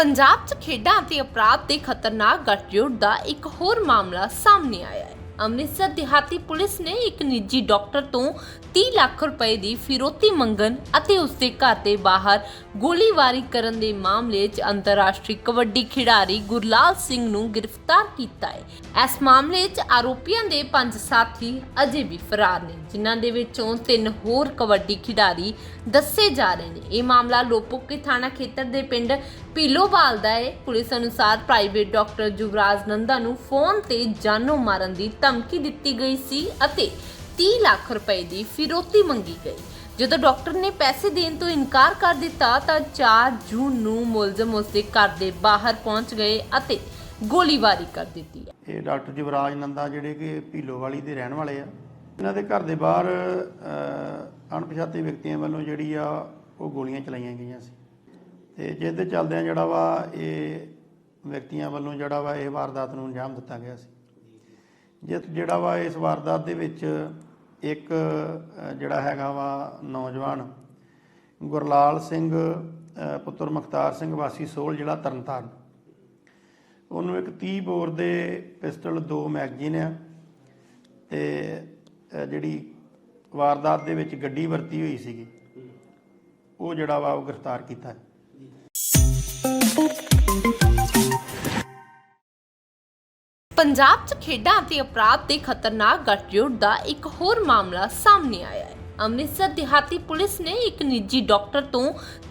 ਪੰਜਾਬ 'ਚ ਖੇਡਾਂ ਅਤੇ ਅਪਰਾਧ ਦੇ ਖਤਰਨਾਕ ਗੱਠਜੋੜ ਦਾ ਇੱਕ ਹੋਰ ਮਾਮਲਾ ਸਾਹਮਣੇ ਆਇਆ ਹੈ। ਅੰਮ੍ਰਿਤਸਰ ਦਿਹਾਤੀ ਪੁਲਿਸ ਨੇ ਇੱਕ ਨਿੱਜੀ ਡਾਕਟਰ ਤੋਂ 30 ਲੱਖ ਰੁਪਏ ਦੀ ਫਿਰੌਤੀ ਮੰਗਣ ਅਤੇ ਉਸ ਦੇ ਘਰ ਦੇ ਬਾਹਰ ਗੋਲੀਬਾਰੀ ਕਰਨ ਦੇ ਮਾਮਲੇ 'ਚ ਅੰਤਰਰਾਸ਼ਟਰੀ ਕਬੱਡੀ ਖਿਡਾਰੀ ਗੁਰਲਾਲ ਸਿੰਘ ਨੂੰ ਗ੍ਰਿਫਤਾਰ ਕੀਤਾ ਹੈ। ਇਸ ਮਾਮਲੇ 'ਚ ਆਰੋਪੀਆਂ ਦੇ ਪੰਜ ਸਾਥੀ ਅਜੇ ਵੀ ਫਰਾਰ ਨੇ, ਜਿਨ੍ਹਾਂ ਦੇ ਵਿੱਚੋਂ ਤਿੰਨ ਹੋਰ ਕਬੱਡੀ ਖਿਡਾਰੀ ਦੱਸੇ ਜਾ ਰਹੇ ਨੇ। ਇਹ ਮਾਮਲਾ ਲੋਪੋਕੇ ਥਾਣਾ ਖੇਤਰ ਦੇ ਪਿੰਡ ਪੀਲੋਵਾਲ ਦਾ ਹੈ। ਪੁਲਿਸ ਅਨੁਸਾਰ ਪ੍ਰਾਈਵੇਟ ਡਾਕਟਰ ਜੁਵਰਾਜ ਨੰਦਾ ਨੂੰ ਫੋਨ ਤੇ ਜਾਨੋਂ ਮਾਰਨ ਦੀ ਧਮਕੀ ਦਿੱਤੀ ਗਈ ਸੀ ਅਤੇ 30 ਲੱਖ ਰੁਪਏ ਦੀ ਫਿਰੋਤੀ ਮੰਗੀ ਗਈ। ਜਦੋਂ ਡਾਕਟਰ ਨੇ ਪੈਸੇ ਦੇਣ ਤੋਂ ਇਨਕਾਰ ਕਰ ਦਿੱਤਾ ਤਾਂ 4 ਜੂਨ ਨੂੰ ਮੁਲਜ਼ਮ ਉਸਦੇ ਘਰ ਦੇ ਬਾਹਰ ਪਹੁੰਚ ਗਏ ਅਤੇ ਗੋਲੀਬਾਰੀ ਕਰ ਦਿੱਤੀ ਇਹ ਡਾਕਟਰ ਜਵਰਾਜ ਨੰਦਾ ਜਿਹੜੇ ਕਿ ਭੀਲੋਵਾਲੀ ਦੇ ਰਹਿਣ ਵਾਲੇ ਆ। ਇਹਨਾਂ ਦੇ ਘਰ ਦੇ ਬਾਹਰ ਅਹ, ਅਣਪਛਾਤੇ ਵਿਅਕਤੀਆਂ ਵੱਲੋਂ ਜਿਹੜੀ ਆ ਉਹ ਗੋਲੀਆਂ ਚਲਾਈਆਂ ਗਈਆਂ ਸੀ। ਤੇ ਜਿਸ ਦੇ ਚੱਲਦਿਆਂ ਜਿਹੜਾ ਵਾ ਇਹ ਵਿਅਕਤੀਆਂ ਵੱਲੋਂ ਜਿਹੜਾ ਵਾ ਇਹ ਵਾਰਦਾਤ ਨੂੰ ਅੰਜਾਮ ਦਿੱਤਾ ਗਿਆ ਸੀ। ਜਿਹੜਾ ਵਾ ਇਸ ਵਾਰਦਾਤ ਦੇ ਵਿੱਚ ਇੱਕ ਜਿਹੜਾ ਹੈਗਾ ਵਾ ਨੌਜਵਾਨ ਗੁਰਲਾਲ ਸਿੰਘ ਪੁੱਤਰ ਮੁਖਤਾਰ ਸਿੰਘ ਵਾਸੀ ਸੋਲ ਜ਼ਿਲ੍ਹਾ ਤਰਨਤਾਰਨ। ਉਹਨੂੰ ਇੱਕ 30 ਬੋਰ ਦੇ ਪਿਸਟਲ, ਦੋ ਮੈਗਜ਼ੀਨ ਆ ਤੇ ਜਿਹੜੀ ਵਾਰਦਾਤ ਦੇ ਵਿੱਚ ਗੱਡੀ ਵਰਤੀ ਹੋਈ ਸੀਗੀ, ਉਹ ਜਿਹੜਾ ਵਾ ਉਹ ਗ੍ਰਿਫਤਾਰ ਕੀਤਾ। ਪੰਜਾਬ 'ਚ ਖੇਡਾਂ ਅਤੇ ਅਪਰਾਧ ਦੇ ਖਤਰਨਾਕ ਗੱਠਜੋੜ ਦਾ ਇੱਕ ਹੋਰ ਮਾਮਲਾ ਸਾਹਮਣੇ ਆਇਆ ਹੈ। ਅੰਮ੍ਰਿਤਸਰ ਦਿਹਾਤੀ ਪੁਲਿਸ ਨੇ ਇੱਕ ਨਿੱਜੀ ਡਾਕਟਰ ਤੋਂ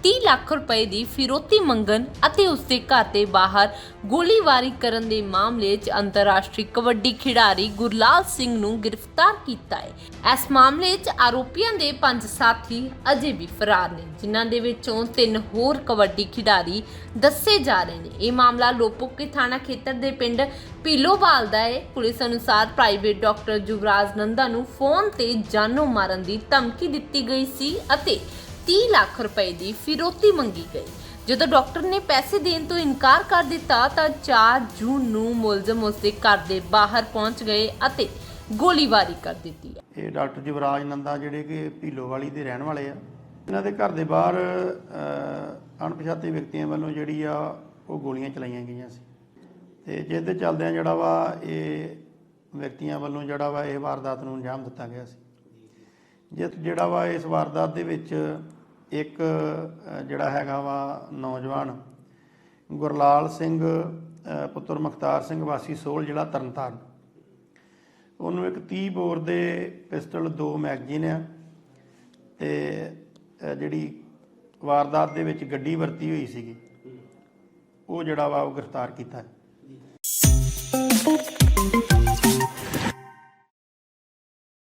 30 ਲੱਖ ਰੁਪਏ ਦੀ ਫਿਰੌਤੀ ਮੰਗਣ ਅਤੇ ਉਸ ਦੇ ਘਰ ਦੇ ਬਾਹਰ ਗੋਲੀਬਾਰੀ ਕਰਨ ਦੇ ਮਾਮਲੇ 'ਚ ਅੰਤਰਰਾਸ਼ਟਰੀ ਕਬੱਡੀ ਖਿਡਾਰੀ ਗੁਰਲਾਲ ਸਿੰਘ ਨੂੰ ਗ੍ਰਿਫਤਾਰ ਕੀਤਾ ਹੈ। ਇਸ ਮਾਮਲੇ 'ਚ ਆਰੋਪੀਆਂ ਦੇ ਪੰਜ ਸਾਥੀ ਅਜੇ ਵੀ ਫਰਾਰ ਨੇ, ਜਿਨ੍ਹਾਂ ਦੇ ਵਿੱਚੋਂ ਤਿੰਨ ਹੋਰ ਕਬੱਡੀ ਖਿਡਾਰੀ ਦੱਸੇ ਜਾ ਰਹੇ ਨੇ। ਇਹ ਮਾਮਲਾ ਲੋਪੋਕੇ ਥਾਣਾ ਖੇਤਰ ਦੇ ਪਿੰਡ ਪੀਲੋਵਾਲ ਦਾ ਹੈ। ਪੁਲਿਸ ਅਨੁਸਾਰ ਪ੍ਰਾਈਵੇਟ ਡਾਕਟਰ ਜੁਵਰਾਜ ਨੰਦਾ ਨੂੰ ਫੋਨ ਤੇ ਜਾਨੋਂ ਮਾਰਨ ਦੀ ਧਮਕੀ ਦਿੱਤੀ ਗਈ ਸੀ ਅਤੇ 30 ਲੱਖ ਰੁਪਏ ਦੀ ਫਿਰੋਤੀ ਮੰਗੀ ਗਈ। ਜਦੋਂ ਡਾਕਟਰ ਨੇ ਪੈਸੇ ਦੇਣ ਤੋਂ ਇਨਕਾਰ ਕਰ ਦਿੱਤਾ ਤਾਂ 4 ਜੂਨ ਨੂੰ ਮੁਲਜ਼ਮ ਉਸਦੇ ਘਰ ਦੇ ਬਾਹਰ ਪਹੁੰਚ ਗਏ ਅਤੇ ਗੋਲੀਬਾਰੀ ਕਰ ਦਿੱਤੀ ਇਹ ਡਾਕਟਰ ਜਵਰਾਜ ਨੰਦਾ ਜਿਹੜੇ ਕਿ ਭੀਲੋਵਾਲੀ ਦੇ ਰਹਿਣ ਵਾਲੇ ਆ। ਇਹਨਾਂ ਦੇ ਘਰ ਦੇ ਬਾਹਰ ਅਹ, ਅਣਪਛਾਤੇ ਵਿਅਕਤੀਆਂ ਵੱਲੋਂ ਜਿਹੜੀ ਆ ਉਹ ਗੋਲੀਆਂ ਚਲਾਈਆਂ ਗਈਆਂ ਸੀ। ਤੇ ਜਿਸ ਦੇ ਚੱਲਦਿਆਂ ਜਿਹੜਾ ਵਾ ਇਹ ਵਿਅਕਤੀਆਂ ਵੱਲੋਂ ਜਿਹੜਾ ਵਾ ਇਹ ਵਾਰਦਾਤ ਨੂੰ ਅੰਜਾਮ ਦਿੱਤਾ ਗਿਆ ਸੀ। ਜਿਹੜਾ ਵਾ ਇਸ ਵਾਰਦਾਤ ਦੇ ਵਿੱਚ ਇੱਕ ਜਿਹੜਾ ਹੈਗਾ ਵਾ ਨੌਜਵਾਨ ਗੁਰਲਾਲ ਸਿੰਘ ਪੁੱਤਰ ਮੁਖਤਾਰ ਸਿੰਘ ਵਾਸੀ ਸੋਲ ਜ਼ਿਲ੍ਹਾ ਤਰਨਤਾਰਨ। ਉਹਨੂੰ ਇੱਕ 30 ਬੋਰ ਦੇ ਪਿਸਟਲ, ਦੋ ਮੈਗਜ਼ੀਨ ਆ ਤੇ ਜਿਹੜੀ ਵਾਰਦਾਤ ਦੇ ਵਿੱਚ ਗੱਡੀ ਵਰਤੀ ਹੋਈ ਸੀਗੀ, ਉਹ ਜਿਹੜਾ ਵਾ ਉਹ ਗ੍ਰਿਫਤਾਰ ਕੀਤਾ।